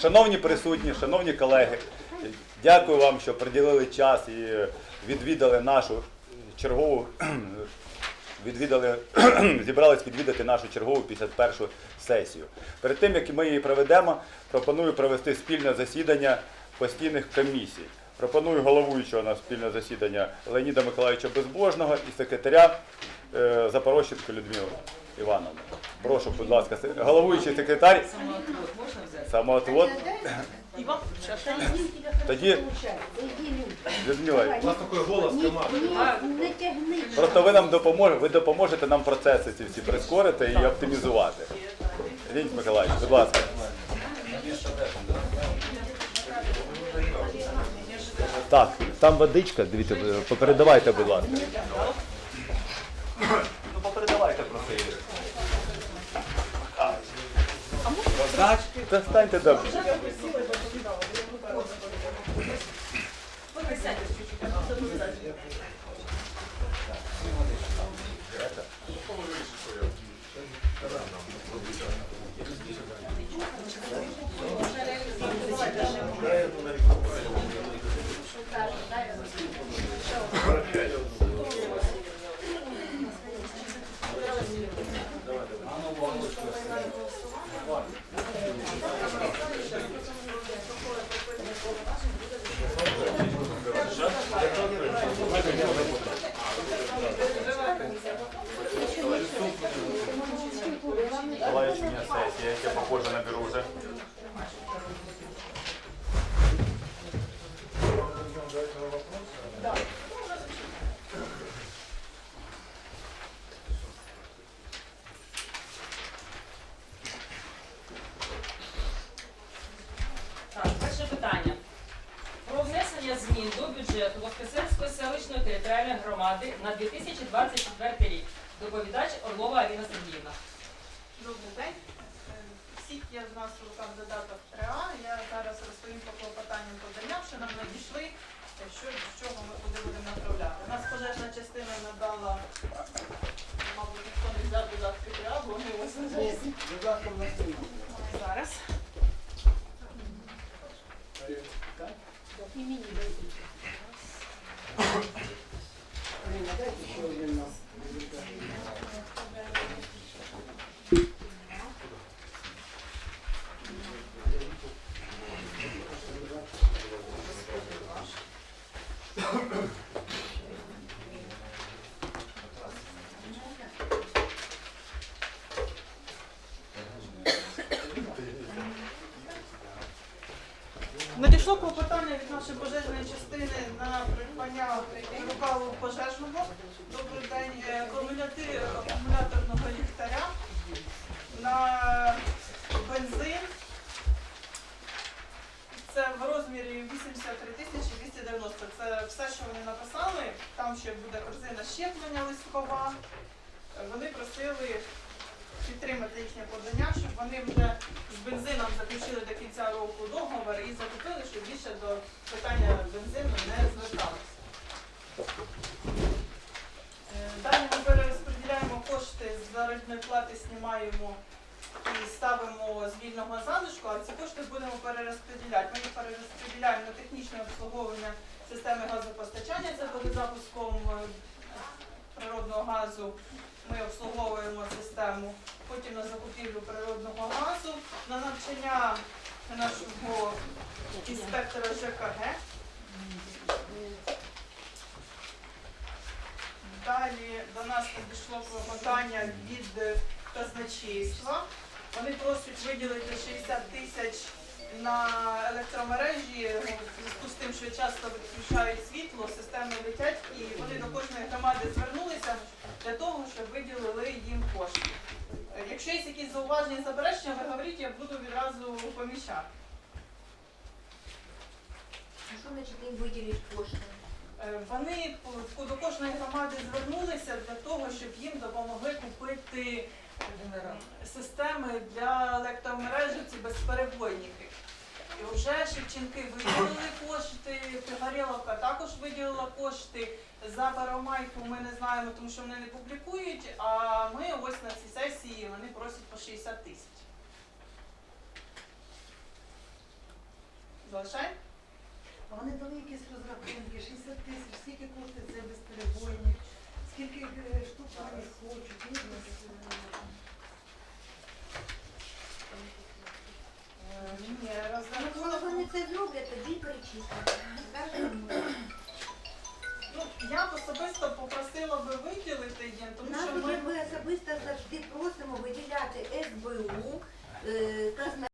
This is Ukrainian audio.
Шановні присутні, шановні колеги, дякую вам, що приділили час і відвідали нашу чергову, відвідали, зібрались відвідати нашу чергову 51 сесію. Перед тим, як ми її проведемо, пропоную провести спільне засідання постійних комісій. Пропоную головуючого на спільне засідання Леоніда Миколаївича Безбожного і секретаря е, Запорожченко Людмилу Івановну. Прошу, будь ласка, головуючий секретар, Самоотвод можна взяти? самоотвод. І Тоді, Людмила, У вас такой голос, комар. Не тягни. просто ви нам допоможете, ви допоможете нам процеси ці всі прискорити і оптимізувати. Леонід Миколаївич, будь ласка. Так, там водичка, дивіться, попередавайте, будь ласка. Ну, попередавайте просто її. Та станьте добре. Миколаївич, у мене сесія, яке похоже на беру вже. Так, внесення змін до бюджету Воскресенської селищної територіальної громади на 2024 рік. Доповідач Орлова Аліна Сергіївна. Добрий день. Е, Всіх є з нас в руках додаток 3А. Я зараз розповім по клопотанням подання, що нам надійшли, е, що з чого ми куди будемо направляти. У нас пожежна частина надала, мабуть, ніхто не взяв додатки 3А, бо вони ось лежать. зараз. 耳に入れていきます。Надійшло клопотання від нашої пожежної частини на придбання рукаву пожежного. Добрий день. Е, акумуляторного ліхтаря на бензин. Це в розмірі 83 тисячі 290. Це все, що вони написали. Там ще буде корзина щеплення листкова. Вони просили підтримати їхнє подання, щоб вони вже з бензином заключили до кінця року договор і закупили, щоб більше до питання бензину не зверталися. Е, Далі ми перерозподіляємо кошти з заробітної плати, знімаємо і ставимо з вільного залишку, а ці кошти будемо перерозподіляти. Ми їх перерозподіляємо на технічне обслуговування системи газопостачання, це буде запуском е, природного газу. Ми обслуговуємо систему, потім на закупівлю природного газу, на навчання нашого інспектора ЖКГ. Далі до нас надійшло клопотання від казначейства. Вони просять виділити 60 тисяч на електромережі е, в зв'язку з тим, що часто відключають світло, системи летять, і вони до кожної громади звернулися для того, щоб виділили їм кошти. Е, Якщо є якісь зауваження, заперечення, ви говоріть, я буду відразу поміщати. Що значить їм виділить кошти? Е, Вони до кожної громади звернулися для того, щоб їм допомогли купити системи для електромережі, ці безперебойники. І вже Шевченки виділили кошти, Пригорєловка також виділила кошти. За Баромайку ми не знаємо, тому що вони не публікують, а ми ось на цій сесії вони просять по 60 тисяч. Залишай? Вони дали якісь розрахунки, 60 тисяч, скільки коштує це безперебойник, скільки е, штук вони хочуть, є в нас, е, Е, Ні, Ну, коли розрахунок. вони це зроблять, тоді перечислять. Скажемо, Ну, я б особисто попросила би виділити їм, тому нас що вже ми ми особисто завжди просимо виділяти СБУ, е, казна